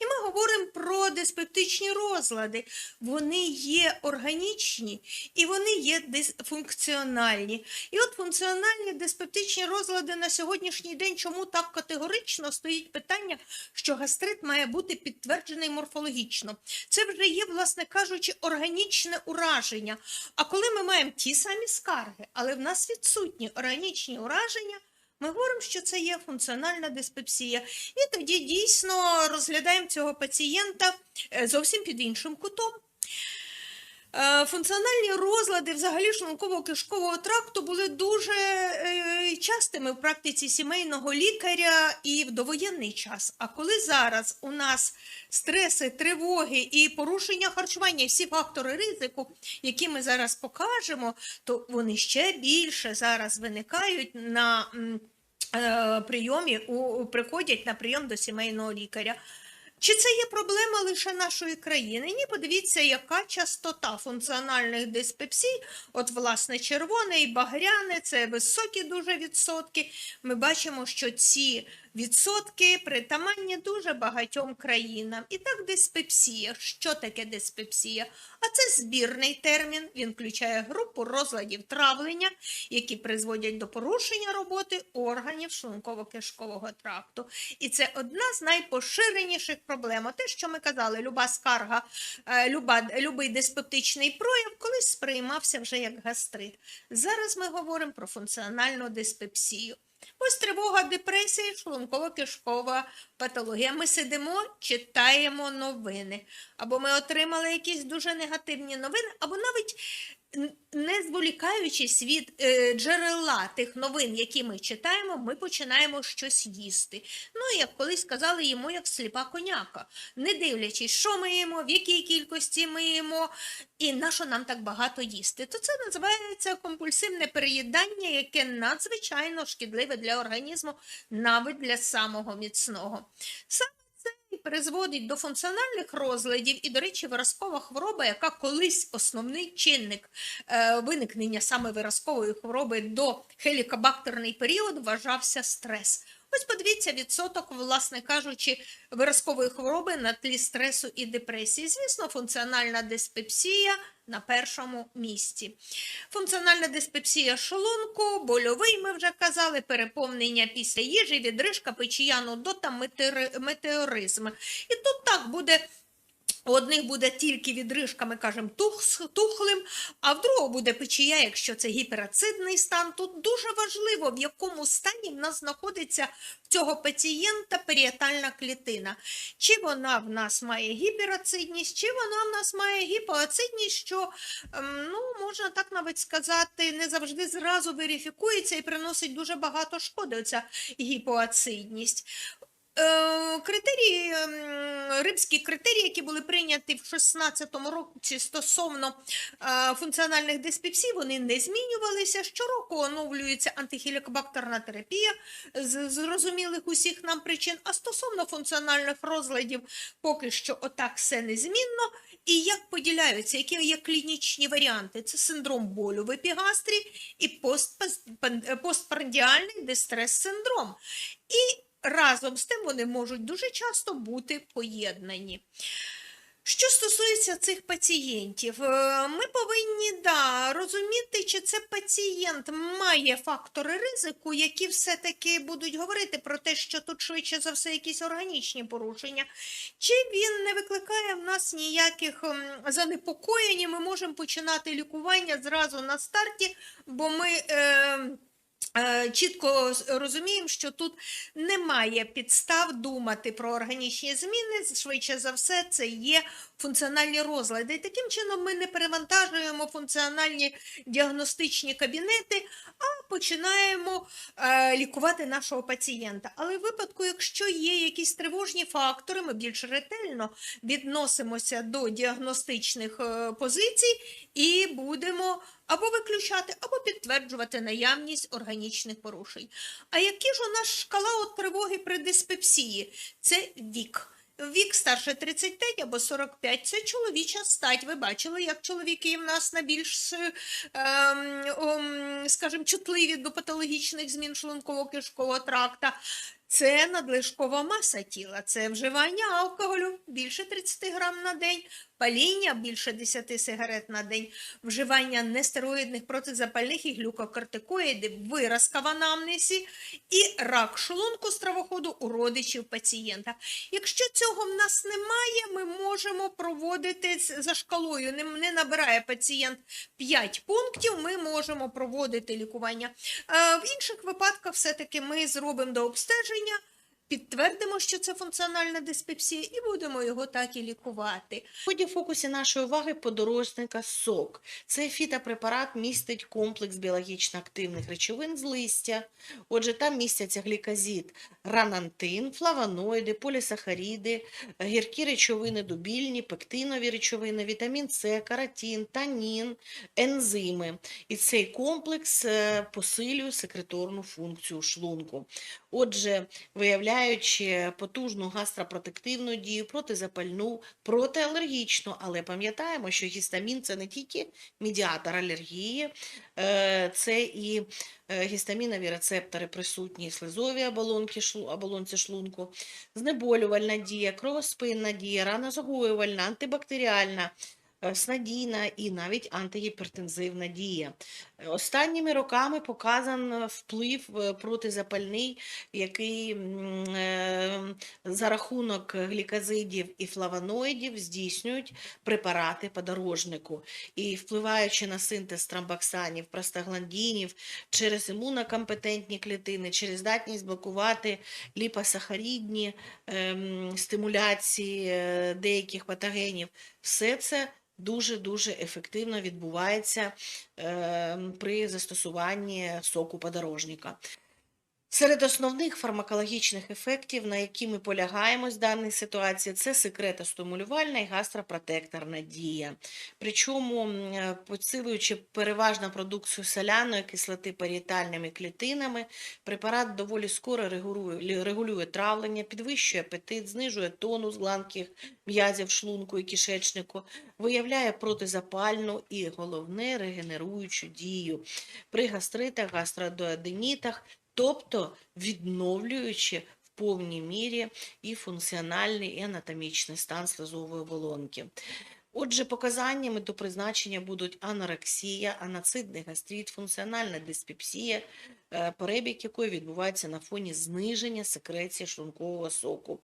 І ми говоримо про диспептичні розлади. Вони є органічні і вони є дисфункціональні. І от функціональні диспептичні розлади на сьогоднішній день чому так категорично стоїть питання, що гастрит має бути підтверджений морфологічно. Це вже є, власне кажучи, органічне ураження. А коли ми маємо ті самі скарги, але в нас відсутні органічні ураження. Ми говоримо, що це є функціональна диспепсія, і тоді дійсно розглядаємо цього пацієнта е, зовсім під іншим кутом. Е, Функціональні розлади взагалі шлунково-кишкового тракту були дуже е, частими в практиці сімейного лікаря і в довоєнний час. А коли зараз у нас стреси, тривоги і порушення харчування, всі фактори ризику, які ми зараз покажемо, то вони ще більше зараз виникають на е, прийомі, приходять на прийом до сімейного лікаря. Чи це є проблема лише нашої країни? Ні, подивіться, яка частота функціональних диспепсій. От, власне, червоне і багряне це високі дуже відсотки. Ми бачимо, що ці відсотки притаманні дуже багатьом країнам. І так, диспепсія. Що таке диспепсія? А це збірний термін. Він включає групу розладів травлення, які призводять до порушення роботи органів шлунково-кишкового тракту. І це одна з найпоширеніших проблем. Те, що ми казали, люба скарга, е, люба, любий диспептичний прояв колись сприймався вже як гастрит. Зараз ми говоримо про функціональну диспепсію. Ось тривога, депресія, шлунково-кишкова патологія. Ми сидимо, читаємо новини. Або ми отримали якісь дуже негативні новини, або навіть не зволікаючись від е, джерела тих новин, які ми читаємо, ми починаємо щось їсти. Ну, як колись казали, їмо як сліпа коняка, не дивлячись, що ми їмо, в якій кількості ми їмо, і на що нам так багато їсти. То це називається компульсивне переїдання, яке надзвичайно шкідливе для організму, навіть для самого міцного. Саме призводить до функціональних розладів і, до речі, виразкова хвороба, яка колись основний чинник е, виникнення саме виразкової хвороби до хелікобактерний період вважався стрес. Ось подивіться відсоток, власне кажучи, виразкової хвороби на тлі стресу і депресії. Звісно, функціональна диспепсія на першому місці. Функціональна диспепсія шлунку, больовий, ми вже казали, переповнення після їжі, відрижка, печія, нудота, метеоризм. І тут так буде. У одних буде тільки відрижка, ми кажемо, тух, тухлим, а в другого буде печія, якщо це гіперацидний стан. Тут дуже важливо, в якому стані в нас знаходиться в цього пацієнта періатальна клітина. Чи вона в нас має гіперацидність, чи вона в нас має гіпоацидність, що, ем, ну, можна так навіть сказати, не завжди зразу верифікується і приносить дуже багато шкоди, оця гіпоацидність. Е, Критерії, ем, римські критерії, які були прийняті в 16-му році стосовно е, функціональних диспепсій, вони не змінювалися. Щороку оновлюється антихілікобактерна терапія з зрозумілих усіх нам причин. А стосовно функціональних розладів, поки що отак все незмінно. І як поділяються, які є клінічні варіанти? Це синдром болю в епігастрі і постпан- постпрандіальний дистрес-синдром. І разом з тим вони можуть дуже часто бути поєднані. Що стосується цих пацієнтів, е, ми повинні да, розуміти, чи це пацієнт має фактори ризику, які все-таки будуть говорити про те, що тут швидше за все якісь органічні порушення, чи він не викликає в нас ніяких ем, занепокоєнь, ми можемо починати лікування зразу на старті, бо ми. Е, Чітко розуміємо, що тут немає підстав думати про органічні зміни. Швидше за все, це є функціональні розлади. І таким чином ми не перевантажуємо функціональні діагностичні кабінети, а починаємо е, лікувати нашого пацієнта. Але в випадку, якщо є якісь тривожні фактори, ми більш ретельно відносимося до діагностичних е, позицій і будемо або виключати, або підтверджувати наявність органічних порушень. А які ж у нас шкала от тривоги при диспепсії? Це вік. Вік старше 35 або 45 – це чоловіча стать. Ви бачили, як чоловіки в нас на більш, ем, ем, скажімо, чутливі до патологічних змін шлунково-кишкового тракта. Це надлишкова маса тіла, це вживання алкоголю більше 30 грам на день, паління більше 10 сигарет на день, вживання нестероїдних протизапальних і глюкокортикоїдів, виразка в анамнезі і рак шлунку стравоходу у родичів пацієнта. Якщо цього в нас немає, ми можемо проводити за шкалою. Не, набирає пацієнт 5 пунктів, ми можемо проводити лікування. Е, В інших випадках все-таки ми зробимо до обстеження, підтвердимо, що це функціональна диспепсія, і будемо його так і лікувати. Сьогодні в фокусі нашої уваги подорожника сок. Цей фітопрепарат містить комплекс біологічно активних речовин з листя. Отже, там містяться глікозід, ранантин, флавоноїди, полісахаріди, гіркі речовини дубільні, пектинові речовини, вітамін С, каротин, танін, ензими. І цей комплекс е, посилює секреторну функцію шлунку. Отже, виявляючи потужну гастропротективну дію, протизапальну, протиалергічну, але пам'ятаємо, що гістамін це не тільки медіатор алергії, е, це і е, гістамінові рецептори присутні оболонці, шлу- оболонці шлунку, знеболювальна дія, кровоспинна дія, ранозагоювальна, антибактеріальна, е, снадійна і навіть антигіпертензивна дія. Останніми роками показан е, вплив е, протизапальний, який е, за рахунок глікозидів і флавоноїдів здійснюють препарати подорожнику. І впливаючи на синтез тромбоксанів, простагландінів через імунокомпетентні клітини, через здатність блокувати ліпосахарідні ем, стимуляції деяких патогенів, все це дуже-дуже ефективно відбувається е, при застосуванні соку подорожника. Серед основних фармакологічних ефектів, на які ми полягаємо з даної ситуації, це секретостимулювальна і гастропротекторна дія. Причому, е, посилюючи переважно продукцію соляної кислоти паріетальними клітинами, препарат доволі скоро регулює, регулює травлення, підвищує апетит, знижує тонус гланких м'язів шлунку і кишечнику, виявляє протизапальну і, головне, регенеруючу дію при гастритах, гастродоаденітах, тобто відновлюючи в повній мірі і функціональний, і анатомічний стан слизової оболонки. Отже, показаннями до призначення будуть анорексія, анацидний гастрит, функціональна диспепсія, е, перебіг якої відбувається на фоні зниження секреції шлункового соку.